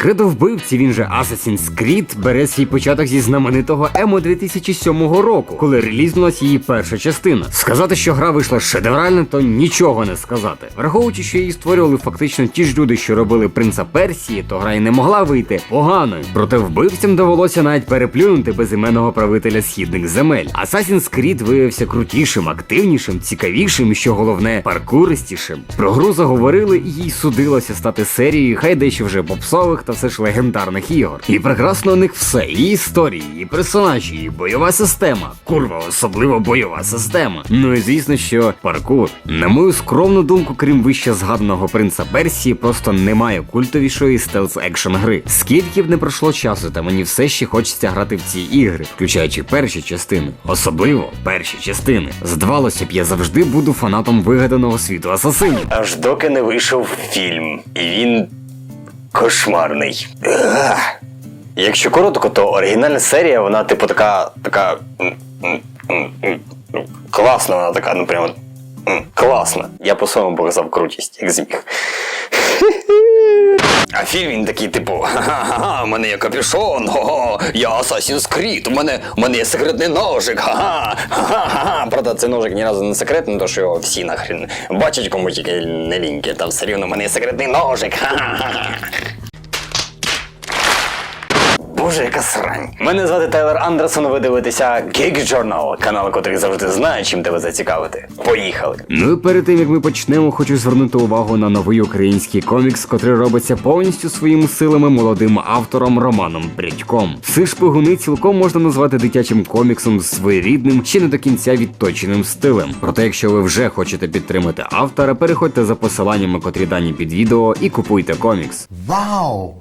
Кредо вбивці, він же Assassin's Creed, бере свій початок зі знаменитого Емо 2007 року, коли релізнулась її перша частина. Сказати, що гра вийшла шедеврально, то нічого не сказати. Враховуючи, що її створювали фактично ті ж люди, що робили принца Персії, то гра й не могла вийти поганою. Проте вбивцям довелося навіть переплюнути безіменного правителя східних земель. Assassin's Creed виявився крутішим, активнішим, цікавішим і що головне, паркуристішим. Про гру заговорили і їй судилося стати серією, хай дещо вже попсових та все ж легендарних ігор. І прекрасно у них все: і історії, і персонажі, і бойова система. Курва, особливо бойова система. Ну і звісно, що паркур. На мою скромну думку, крім вище згаданого принца Персії, просто немає культовішої стелс екшн гри. Скільки б не пройшло часу, та мені все ще хочеться грати в ці ігри, включаючи перші частини, особливо перші частини. Здавалося б, я завжди буду фанатом вигаданого світу асасинів. Аж доки не вийшов фільм, і він кошмарний. Якщо коротко, то оригінальна серія, вона, типу, така. така. м, класна, вона така, ну прямо. Класна. Я по-своєму показав крутість, як зміг. А фільм він такий, типу, ха-ха-ха, у мене є капюшон, го я Assassin's Creed, у мене, у мене є секретний ножик, ха-ха, ха-ха-ха. Правда, цей ножик ні разу не секретний, то що його всі нахрен бачать кому тільки не ліньки, там все рівно у мене є секретний ножик, ха-ха-ха. Боже, яка срань. Мене звати Тайлер Андерсон, ви дивитеся Geek Journal, канал, котрий завжди знає, чим тебе зацікавити. Поїхали. Ну і перед тим як ми почнемо, хочу звернути увагу на новий український комікс, котрий робиться повністю своїми силами молодим автором Романом Прядьком. Всі шпигуни цілком можна назвати дитячим коміксом з своєрідним, ще не до кінця відточеним стилем. Проте, якщо ви вже хочете підтримати автора, переходьте за посиланнями, котрі дані під відео, і купуйте комікс. Вау!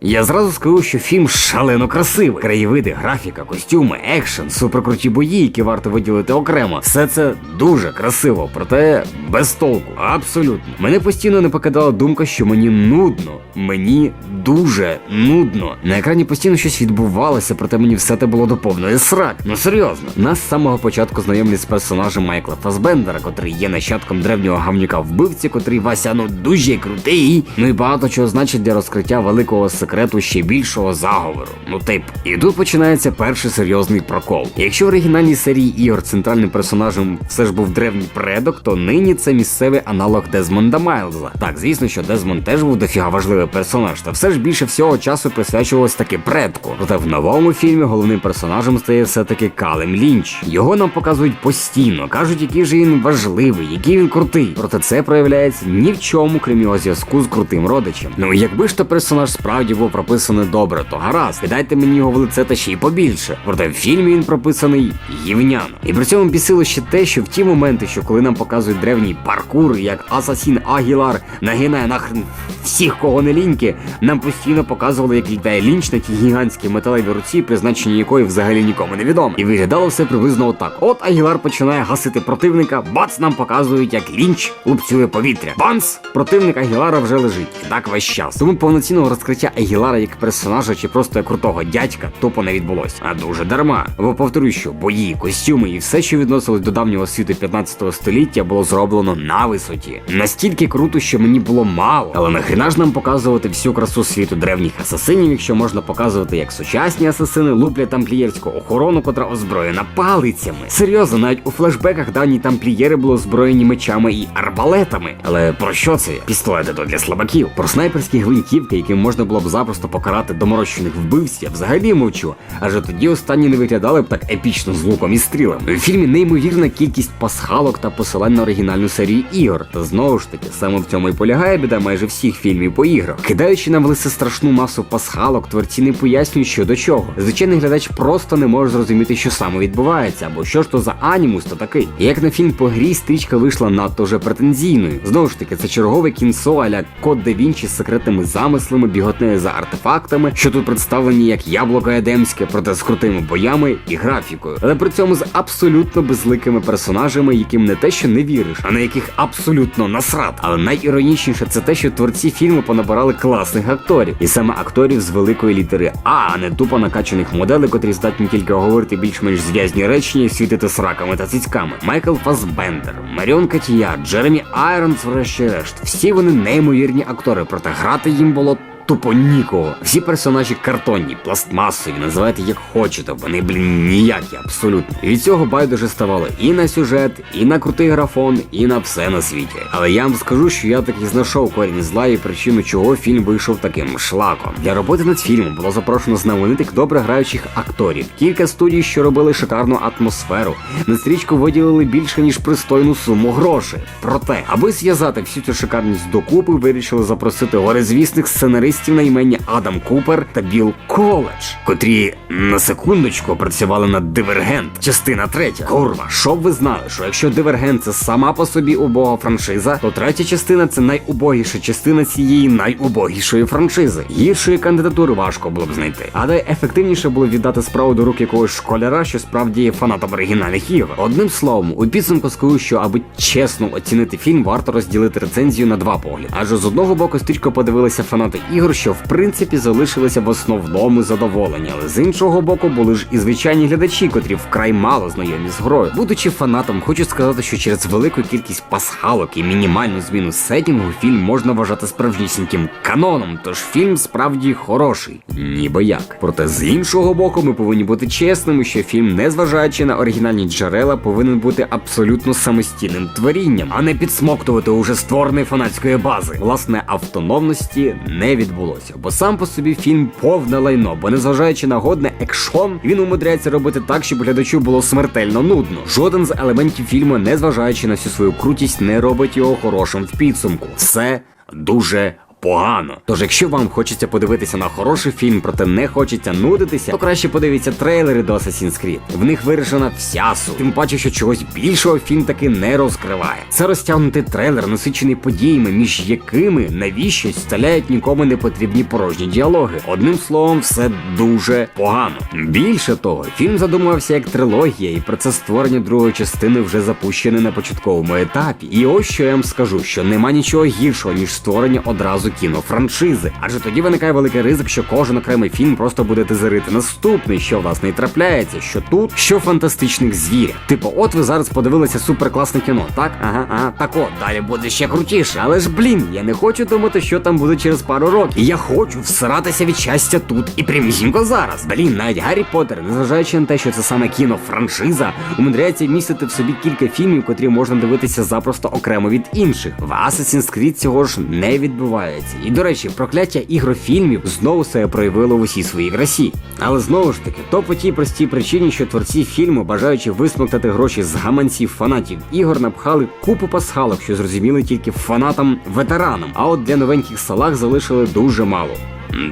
Я зразу скажу, що фільм шалено красивий. Краєвиди, графіка, костюми, екшен, суперкруті бої, які варто виділити окремо. Все це дуже красиво, проте без толку. Абсолютно. Мене постійно не покидала думка, що мені нудно. Мені дуже нудно. На екрані постійно щось відбувалося, проте мені все те було до срак. Ну серйозно. Нас з самого початку знайомлять з персонажем Майкла Фасбендера, котрий є нащадком древнього гамнюка вбивці, котрий Вася ну дуже крутий. Ну і багато чого значить для розкриття великого секрету ще більшого заговору. Ну тип. І тут починається перший серйозний прокол. Якщо в оригінальній серії ігор центральним персонажем все ж був древній предок, то нині це місцевий аналог Дезмонда Майлза. Так, звісно, що Дезмонд теж був дофіга важливий персонаж, та все ж більше всього часу присвячувалось таки предку. Проте в новому фільмі головним персонажем стає все-таки Калем Лінч. Його нам показують постійно, кажуть, який же він важливий, який він крутий. Проте це проявляється ні в чому, крім його зв'язку з крутим родичем. Ну якби ж то персонаж справді був прописане добре, то гаразд, Дайте мені його в лице та ще й побільше. Проте в фільмі він прописаний гівняно. І при цьому бісило ще те, що в ті моменти, що коли нам показують древній паркур, як Асасін Агілар нагинає нахрен всіх, кого не ліньки, нам постійно показували, як літає лінч на тій гігантській металевій руці, призначення якої взагалі нікому не відомо. І виглядало все приблизно отак. От Агілар починає гасити противника, бац нам показують, як лінч лупцює повітря. Бац! Противник Агілара вже лежить. І так весь час. Тому повноцінного розкриття Агілара як персонажа чи просто як крутого дядька тупо не відбулось. А дуже дарма. Бо повторюю, що бої, костюми і все, що відносилось до давнього світу 15 століття, було зроблено на висоті. Настільки круто, що мені було мало. Але нахрена ж нам показувати всю красу світу древніх асасинів, якщо можна показувати, як сучасні асасини луплять тамплієрську охорону, котра озброєна палицями. Серйозно, навіть у флешбеках давні тамплієри були озброєні мечами і арбалетами. Але про що це? Пістолети то для слабаків. Про снайперські гвинтівки, яким можна було б запросто покарати доморощених вбивців, я взагалі мовчу. Адже тоді останні не виглядали б так епічно з луком і стрілами. У фільмі неймовірна кількість пасхалок та посилань на оригінальну серію ігор. Та знову ж таки, саме в цьому і полягає біда майже всіх фільмів по іграх. Кидаючи нам в лиси страшну масу пасхалок, творці не пояснюють, що до чого. Звичайний глядач просто не може зрозуміти, що саме відбувається, або що ж то за анімус то такий. Як на фільм по грі, стрічка вийшла надто вже претензійною. Знову ж таки, це чергове кінцо аля Код да Вінчі з секретними замислами, біготнею за артефактами, що тут представлені як яблуко едемське, проте з крутими боями і графікою, але при цьому з абсолютно безликими персонажами, яким не те, що не віриш, а на яких абсолютно насрат. Але найіронічніше це те, що творці фільму понабирали класних акторів, і саме акторів з великої літери А, а не тупо накачаних моделей, котрі здатні тільки говорити більш-менш зв'язні речення і світити сраками та цицьками. Майкл Фасбендер, Маріон Катія, Джеремі Айронс, врешті-решт. Всі вони неймовірні актори, проте грати їм було тупо нікого. Всі персонажі картонні, пластмасові, називайте як хочете, вони, блін, ніякі абсолютно. Від цього байдуже ставало і на сюжет, і на крутий графон, і на все на світі. Але я вам скажу, що я таки знайшов корінь зла і причину, чого фільм вийшов таким шлаком. Для роботи над фільмом було запрошено знаменитих добре граючих акторів, кілька студій, що робили шикарну атмосферу. На стрічку виділили більше ніж пристойну суму грошей. Проте, аби зв'язати всю цю шикарність докупи, вирішили запросити горизвісних сценаристів на імені Адам Купер та Білл Коледж, котрі на секундочку працювали над Дивергент, частина третя. Курва, щоб ви знали, що якщо Дивергент це сама по собі убога франшиза, то третя частина це найубогіша частина цієї найубогішої франшизи. Гіршої кандидатури важко було б знайти. Але ефективніше було віддати справу до рук якогось школяра, що справді є фанатом оригінальних ігор. Одним словом, у підсумку скажу, що аби чесно оцінити фільм, варто розділити рецензію на два погляди. Адже з одного боку стрічко подивилися фанати ігор, що в принципі залишилися в основному задоволені, але з іншого боку були ж і звичайні глядачі, котрі вкрай мало знайомі з грою. Будучи фанатом, хочу сказати, що через велику кількість пасхалок і мінімальну зміну сеттінгу фільм можна вважати справжнісіньким каноном, тож фільм справді хороший, ніби як. Проте з іншого боку, ми повинні бути чесними, що фільм, незважаючи на оригінальні джерела, повинен бути абсолютно самостійним творінням, а не підсмоктувати уже створеної фанатської бази. Власне, автономності не відбулося, бо сам по собі фільм повне лайно, бо незважаючи на годне екшон, він умудряється робити так, щоб глядачу було смертельно нудно. Жоден з елементів фільму, незважаючи на всю свою крутість, не робить його хорошим в підсумку. Все дуже погано. Тож, якщо вам хочеться подивитися на хороший фільм, проте не хочеться нудитися, то краще подивіться трейлери до Assassin's Creed. В них вирішена вся суть. Тим паче, що чогось більшого фільм таки не розкриває. Це розтягнутий трейлер, насичений подіями, між якими навіщось вставляють нікому не потрібні порожні діалоги. Одним словом, все дуже погано. Більше того, фільм задумувався як трилогія, і процес створення другої частини вже запущений на початковому етапі. І ось що я вам скажу: що нема нічого гіршого, ніж створення одразу кінофраншизи. Адже тоді виникає великий ризик, що кожен окремий фільм просто буде тизерити наступний, що власне і трапляється, що тут, що фантастичних звірях. Типу, от ви зараз подивилися суперкласне кіно, так? Ага, ага, так от, далі буде ще крутіше. Але ж блін, я не хочу думати, що там буде через пару років. Я хочу всиратися від щастя тут і прямісінько зараз. Блін, навіть Гаррі Поттер, незважаючи на те, що це саме кінофраншиза, умудряється містити в собі кілька фільмів, котрі можна дивитися запросто окремо від інших. В Assassin's Creed цього ж не відбувається. І до речі, прокляття ігрофільмів знову себе проявило в усій своїй красі. Але знову ж таки, то по тій простій причині, що творці фільму, бажаючи висмоктати гроші з гаманців фанатів ігор, напхали купу пасхалок, що зрозуміли тільки фанатам ветеранам. А от для новеньких салах залишили дуже мало.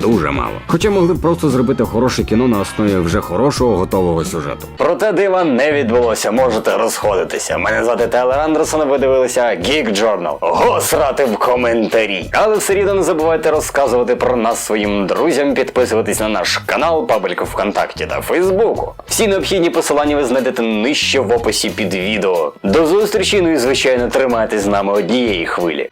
Дуже мало. Хоча могли б просто зробити хороше кіно на основі вже хорошого готового сюжету. Проте дива не відбулося, можете розходитися. Мене звати Тейлор Андерсон, ви дивилися Geek Journal. Госрати в коментарі. Але все не забувайте розказувати про нас своїм друзям, підписуватись на наш канал, пабліку ВКонтакті та Фейсбуку. Всі необхідні посилання ви знайдете нижче в описі під відео. До зустрічі, ну і звичайно тримайтесь з нами однієї хвилі.